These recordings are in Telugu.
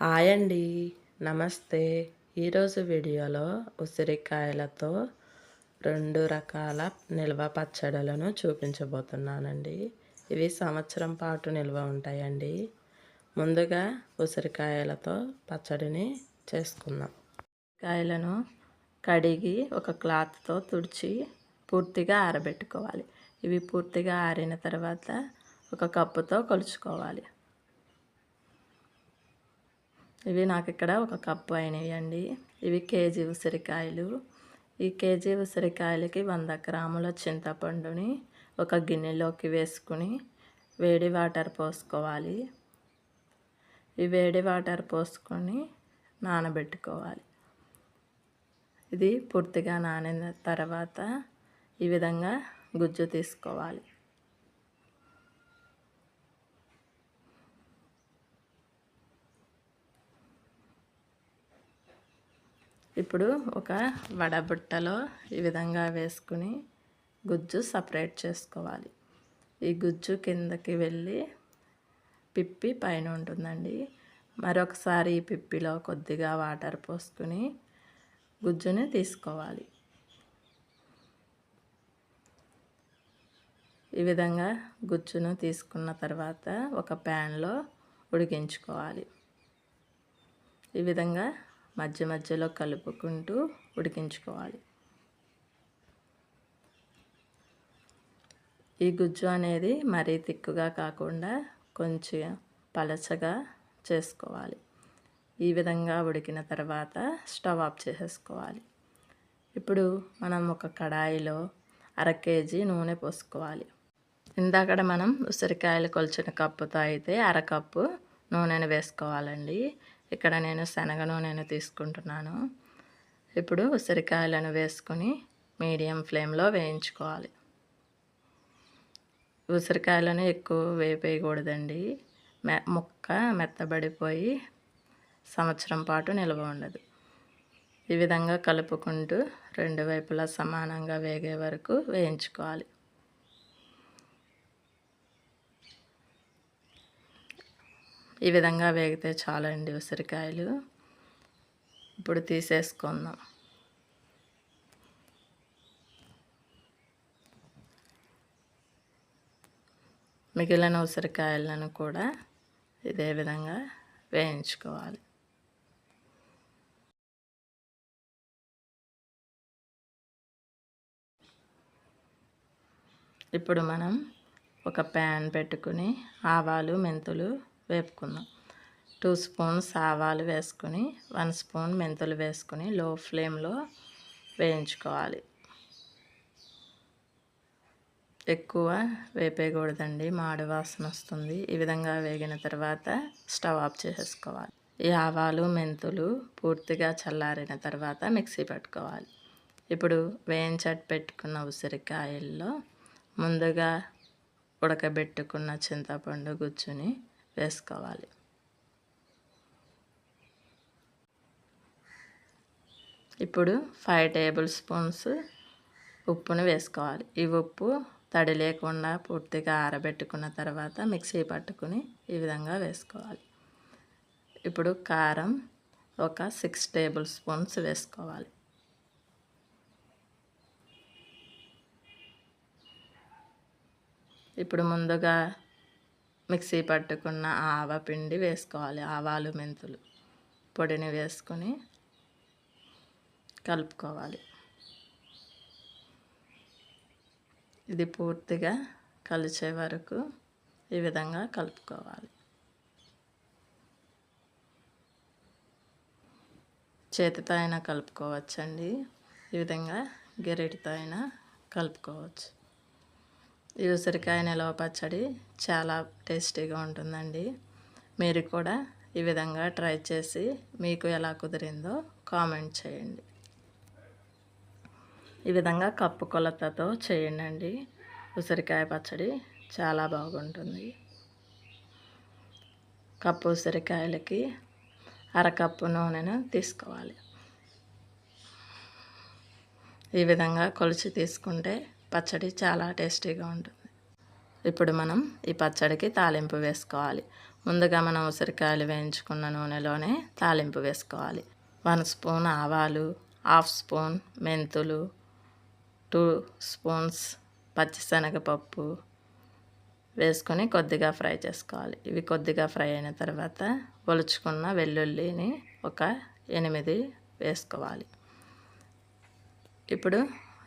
హాయ్ అండి. నమస్తే. ఈరోజు వీడియోలో ఉసిరికాయలతో రెండు రకాల నిల్వ పచ్చడులను చూపించబోతున్నానండి. ఇవి సంవత్సరం పాటు నిల్వ ఉంటాయండి. ముందుగా ఉసిరికాయలతో పచ్చడిని చేసుకుందాం. కాయలను కడిగి ఒక క్లాత్తో తుడిచి పూర్తిగా ఆరబెట్టుకోవాలి. ఇవి పూర్తిగా ఆరిన తర్వాత ఒక కప్పుతో కొలుచుకోవాలి. ఇవి నాకు ఇక్కడ ఒక కప్పు అయినవి అండి ఇవి కేజీ ఉసిరికాయలు. ఈ కేజీ ఉసిరికాయలకి వంద గ్రాముల చింతపండుని ఒక గిన్నెలోకి వేసుకుని వేడి వాటర్ పోసుకోవాలి. ఈ వేడి వాటర్ పోసుకొని నానబెట్టుకోవాలి. ఇది పూర్తిగా నానిన తర్వాత ఈ విధంగా గుజ్జు తీసుకోవాలి. ఇప్పుడు ఒక వడబుట్టలో ఈ విధంగా వేసుకుని గుజ్జు సపరేట్ చేసుకోవాలి. ఈ గుజ్జు కిందకి వెళ్ళి పిప్పి పైన ఉంటుందండి. మరొకసారి ఈ పిప్పిలో కొద్దిగా వాటర్ పోసుకుని గుజ్జుని తీసుకోవాలి. ఈ విధంగా గుజ్జును తీసుకున్న తర్వాత ఒక ప్యాన్లో ఉడికించుకోవాలి. ఈ విధంగా మధ్య మధ్యలో కలుపుకుంటూ ఉడికించుకోవాలి. ఈ గుజ్జు అనేది మరీ తిక్కుగా కాకుండా కొంచెం పలచగా చేసుకోవాలి. ఈ విధంగా ఉడికిన తర్వాత స్టవ్ ఆఫ్ చేసేసుకోవాలి. ఇప్పుడు మనం ఒక కడాయిలో అర కేజీ నూనె పోసుకోవాలి. ఇందాకడ మనం ఉసిరికాయలు కొలిచిన కప్పుతో అయితే అరకప్పు నూనెను వేసుకోవాలండి. ఇక్కడ నేను శనగ నూనెను తీసుకుంటున్నాను. ఇప్పుడు ఉసిరికాయలను వేసుకొని మీడియం ఫ్లేమ్లో వేయించుకోవాలి. ఉసిరికాయలను ఎక్కువ వేపేయకూడదండి. మె ముక్క మెత్తబడిపోయి సంవత్సరం పాటు నిల్వ ఉండదు. ఈ విధంగా కలుపుకుంటూ రెండు వైపులా సమానంగా వేగే వరకు వేయించుకోవాలి. ఈ విధంగా వేగితే చాలండి ఉసిరికాయలు. ఇప్పుడు తీసేసుకుందాం. మిగిలిన ఉసిరికాయలను కూడా ఇదే విధంగా వేయించుకోవాలి. ఇప్పుడు మనం ఒక ప్యాన్ పెట్టుకుని ఆవాలు మెంతులు వేపుకుందాం. టూ స్పూన్స్ ఆవాలు వేసుకొని వన్ స్పూన్ మెంతులు వేసుకొని లో ఫ్లేమ్లో వేయించుకోవాలి. ఎక్కువ వేపేయకూడదండి మాడి వాసన వస్తుంది. ఈ విధంగా వేగిన తర్వాత స్టవ్ ఆఫ్ చేసేసుకోవాలి. ఈ ఆవాలు మెంతులు పూర్తిగా చల్లారిన తర్వాత మిక్సీ పెట్టుకోవాలి. ఇప్పుడు వేయించట్ పెట్టుకున్న ఉసిరికాయల్లో ముందుగా ఉడకబెట్టుకున్న చింతపండు గుజ్జుని వేసుకోవాలి ఇప్పుడు ఫైవ్ టేబుల్ స్పూన్స్ ఉప్పును వేసుకోవాలి. ఈ ఉప్పు తడి లేకుండా పూర్తిగా ఆరబెట్టుకున్న తర్వాత మిక్సీ పట్టుకుని ఈ విధంగా వేసుకోవాలి. ఇప్పుడు కారం ఒక సిక్స్ టేబుల్ స్పూన్స్ వేసుకోవాలి. ఇప్పుడు ముందుగా మిక్సీ పట్టుకున్న ఆవ పిండి వేసుకోవాలి. ఆవాలు మెంతులు పొడిని వేసుకొని కలుపుకోవాలి. ఇది పూర్తిగా కలిసే వరకు ఈ విధంగా కలుపుకోవాలి. చేతితో అయినా కలుపుకోవచ్చండి. ఈ విధంగా గెరిటితో అయినా కలుపుకోవచ్చు. ఈ ఉసిరికాయ నిలవ పచ్చడి చాలా టేస్టీగా ఉంటుందండి. మీరు కూడా ఈ విధంగా ట్రై చేసి మీకు ఎలా కుదిరిందో కామెంట్ చేయండి. ఈ విధంగా కప్పు కొలతతో చేయండి ఉసిరికాయ పచ్చడి చాలా బాగుంటుంది. కప్పు ఉసిరికాయలకి అరకప్పు నూనెను తీసుకోవాలి. ఈ విధంగా కొలిచి తీసుకుంటే పచ్చడి చాలా టేస్టీగా ఉంటుంది. ఇప్పుడు మనం ఈ పచ్చడికి తాలింపు వేసుకోవాలి. ముందుగా మనం ఉసిరికాయలు వేయించుకున్న నూనెలోనే తాలింపు వేసుకోవాలి. వన్ స్పూన్ ఆవాలు హాఫ్ స్పూన్ మెంతులు టూ స్పూన్స్ పచ్చిశనగపప్పు వేసుకొని కొద్దిగా ఫ్రై చేసుకోవాలి. ఇవి కొద్దిగా ఫ్రై అయిన తర్వాత ఒలుచుకున్న వెల్లుల్లిని ఒక ఎనిమిది వేసుకోవాలి. ఇప్పుడు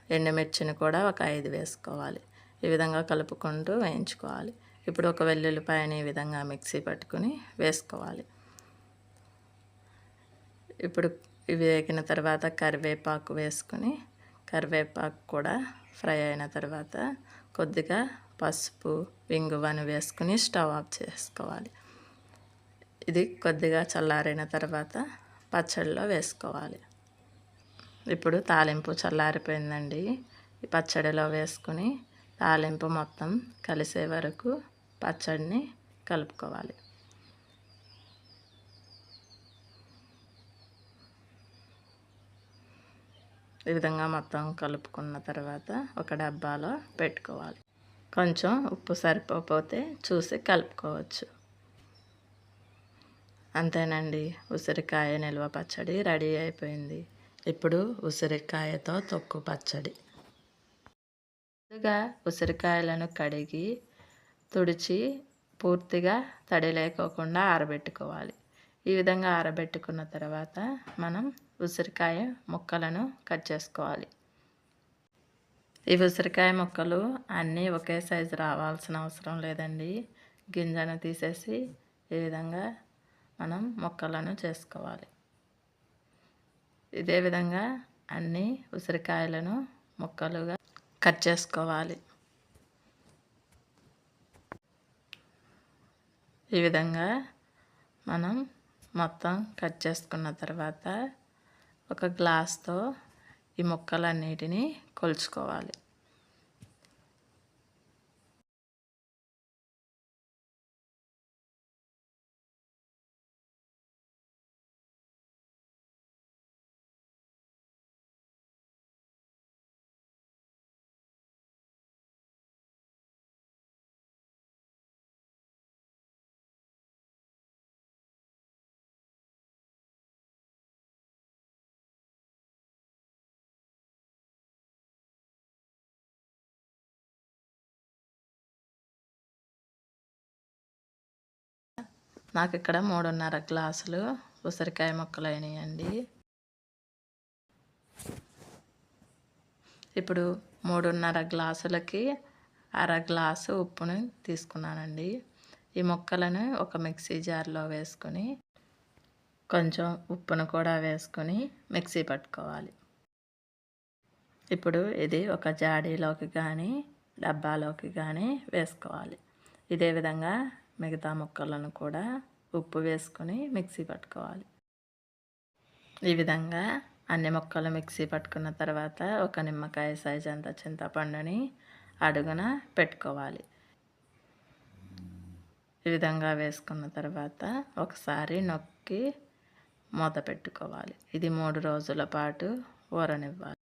ఎండుమిర్చిని కూడా ఒక ఐదు వేసుకోవాలి. ఈ విధంగా కలుపుకుంటూ వేయించుకోవాలి. ఇప్పుడు ఒక వెల్లుల్లిపాయని ఈ విధంగా మిక్సీ పట్టుకుని వేసుకోవాలి. ఇప్పుడు ఇవి వేగిన తర్వాత కరివేపాకు వేసుకొని కరివేపాకు కూడా ఫ్రై అయిన తర్వాత కొద్దిగా పసుపు వింగువని వేసుకుని స్టవ్ ఆఫ్ చేసుకోవాలి. ఇది కొద్దిగా చల్లారిన తర్వాత పచ్చడిలో వేసుకోవాలి. ఇప్పుడు తాలింపు చల్లారిపోయిందండి. ఈ పచ్చడిలో వేసుకుని తాలింపు మొత్తం కలిసే వరకు పచ్చడిని కలుపుకోవాలి. ఈ విధంగా మొత్తం కలుపుకున్న తర్వాత ఒక డబ్బాలో పెట్టుకోవాలి. కొంచెం ఉప్పు సరిపోతే చూసి కలుపుకోవచ్చు. అంతేనండి. ఉసిరికాయ నిల్వ పచ్చడి రెడీ అయిపోయింది. ఇప్పుడు ఉసిరికాయతో తొక్కు పచ్చడి. ముందుగా ఉసిరికాయలను కడిగి తుడిచి పూర్తిగా తడి లేకోకుండా ఆరబెట్టుకోవాలి. ఈ విధంగా ఆరబెట్టుకున్న తర్వాత మనం ఉసిరికాయ ముక్కలను కట్ చేసుకోవాలి. ఈ ఉసిరికాయ ముక్కలు అన్నీ ఒకే సైజు రావాల్సిన అవసరం లేదండి. గింజను తీసేసి ఈ విధంగా మనం ముక్కలను చేసుకోవాలి. ఇదే విధంగా అన్ని ఉసిరికాయలను ముక్కలుగా కట్ చేసుకోవాలి. ఈ విధంగా మనం మొత్తం కట్ చేసుకున్న తర్వాత ఒక గ్లాస్తో ఈ ముక్కలన్నిటిని కొలుచుకోవాలి. నాకు ఇక్కడ మూడున్నర గ్లాసులు ఉసిరికాయ ముక్కలు అయినాయండి. ఇప్పుడు మూడున్నర గ్లాసులకి అర గ్లాసు ఉప్పును తీసుకున్నానండి. ఈ ముక్కలను ఒక మిక్సీ జార్లో వేసుకొని కొంచెం ఉప్పును కూడా వేసుకొని మిక్సీ పట్టుకోవాలి. ఇప్పుడు ఇది ఒక జాడీలోకి కానీ డబ్బాలోకి కానీ వేసుకోవాలి. ఇదే విధంగా మిగతా ముక్కలను కూడా ఉప్పు వేసుకొని మిక్సీ పట్టుకోవాలి. ఈ విధంగా అన్ని ముక్కలు మిక్సీ పట్టుకున్న తర్వాత ఒక నిమ్మకాయ సైజ్ అంత చింతపండుని అడుగున పెట్టుకోవాలి. ఈ విధంగా వేసుకున్న తర్వాత ఒకసారి నొక్కి మూత పెట్టుకోవాలి. ఇది మూడు రోజుల పాటు ఊరనివ్వాలి.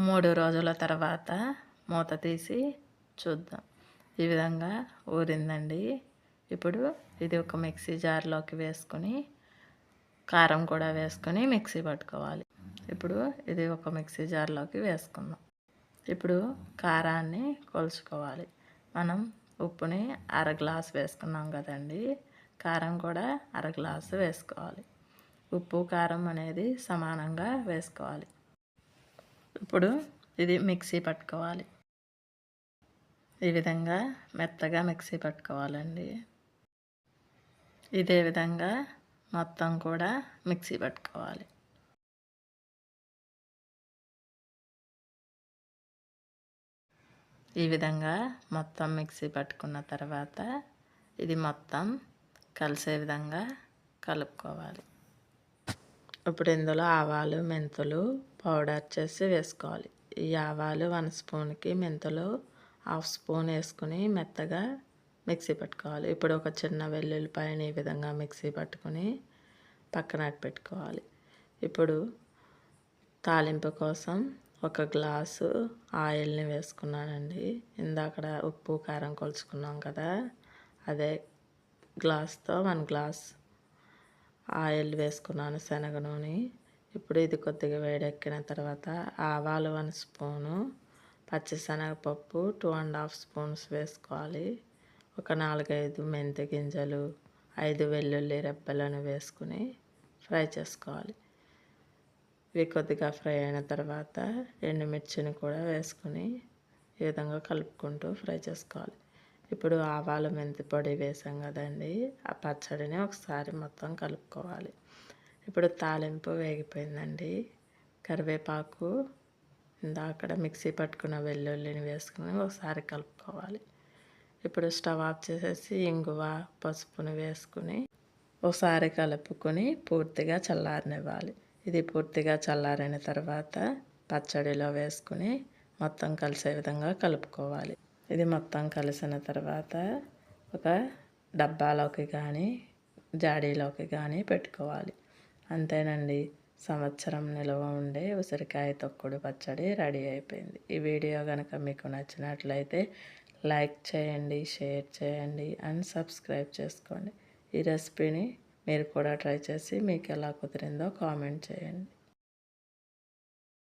మూడు రోజుల తర్వాత మూత తీసి చూద్దాం. ఈ విధంగా ఊరిందండి. ఇప్పుడు ఇది ఒక మిక్సీ జార్లోకి వేసుకొని కారం కూడా వేసుకొని మిక్సీ పట్టుకోవాలి. ఇప్పుడు ఇది ఒక మిక్సీ జార్లోకి వేసుకుందాం. ఇప్పుడు కారాన్ని కొలుచుకోవాలి. మనం ఉప్పుని అర గ్లాస్ వేసుకున్నాం కదండి. కారం కూడా అర గ్లాసు వేసుకోవాలి. ఉప్పు కారం అనేది సమానంగా వేసుకోవాలి. ఇప్పుడు ఇది మిక్సీ పట్టుకోవాలి. ఈ విధంగా మెత్తగా మిక్సీ పట్టుకోవాలండి. ఇదే విధంగా మొత్తం కూడా మిక్సీ పట్టుకోవాలి. ఈ విధంగా మొత్తం మిక్సీ పట్టుకున్న తర్వాత ఇది మొత్తం కలిసే విధంగా కలుపుకోవాలి. ఇప్పుడు ఇందులో ఆవాలు మెంతులు పౌడర్ చేసి వేసుకోవాలి. ఈ ఆవాలు వన్ స్పూన్కి మెంతులు హాఫ్ స్పూన్ వేసుకుని మెత్తగా మిక్సీ పట్టుకోవాలి. ఇప్పుడు ఒక చిన్న వెల్లుల్లిపాయని ఈ విధంగా మిక్సీ పట్టుకుని పక్కన పెట్టుకోవాలి. ఇప్పుడు తాలింపు కోసం ఒక గ్లాసు ఆయిల్ని వేసుకున్నానండి. ఇందాకడ ఉప్పు కారం కొలుచుకున్నాం కదా అదే గ్లాస్తో వన్ గ్లాస్ ఆయిల్ వేసుకున్నాను శనగ నూనె. ఇప్పుడు ఇది కొద్దిగా వేడెక్కిన తర్వాత ఆవాలు వన్ స్పూను పచ్చిశనగపప్పు టూ అండ్ హాఫ్ స్పూన్స్ వేసుకోవాలి. ఒక నాలుగైదు మెంతి గింజలు ఐదు వెల్లుల్లి రెబ్బలను వేసుకుని ఫ్రై చేసుకోవాలి. ఇవి కొద్దిగా ఫ్రై అయిన తర్వాత ఎండుమిర్చిని కూడా వేసుకుని ఈ విధంగా కలుపుకుంటూ ఫ్రై చేసుకోవాలి. ఇప్పుడు ఆవాలు మెంతి పొడి వేసాం కదండి. ఆ పచ్చడిని ఒకసారి మొత్తం కలుపుకోవాలి. ఇప్పుడు తాలింపు వేగిపోయిందండి. కరివేపాకు అక్కడ మిక్సీ పట్టుకున్న వెల్లుల్లిని వేసుకుని ఒకసారి కలుపుకోవాలి. ఇప్పుడు స్టవ్ ఆఫ్ చేసేసి ఇంగువ పసుపుని వేసుకుని ఒకసారి కలుపుకొని పూర్తిగా చల్లారనివ్వాలి. ఇది పూర్తిగా చల్లారిన తర్వాత పచ్చడిలో వేసుకుని మొత్తం కలిసే విధంగా కలుపుకోవాలి. ఇది మొత్తం కలిసిన తర్వాత ఒక డబ్బాలోకి కానీ జాడీలోకి కానీ పెట్టుకోవాలి. అంతేనండి. సంవత్సరం నిల్వ ఉండే ఉసిరికాయ తొక్కుడు పచ్చడి రెడీ అయిపోయింది. ఈ వీడియో కనుక మీకు నచ్చినట్లయితే లైక్ చేయండి షేర్ చేయండి అండ్ సబ్స్క్రైబ్ చేసుకోండి. ఈ రెసిపీని మీరు కూడా ట్రై చేసి మీకు ఎలా కుదిరిందో కామెంట్ చేయండి.